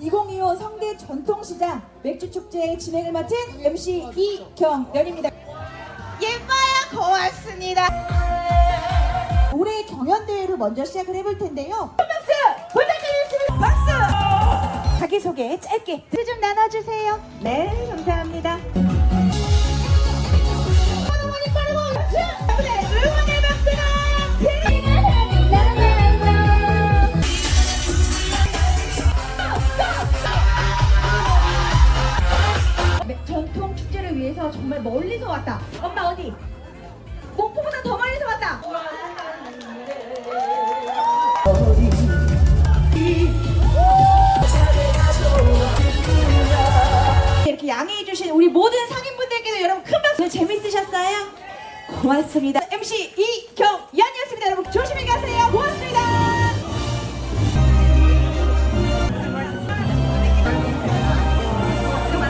2025 성대 전통시장 맥주축제 진행을 맡은 MC 이경연입니다. 예뻐요. 고맙습니다. 올해 경연대회로 먼저 시작을 해볼 텐데요. 박수! 부탁드리겠습니다. 박수! 자기소개 짧게. 좀 나눠주세요. 네, 감사합니다. 위해서 정말 멀리서 왔다. 엄마 어디? 목포보다 더 멀리서 왔다. 이렇게 양해해 주신 우리 모든 상인분들께도 여러분 큰 박수 재밌으셨어요? 고맙습니다. MC 이경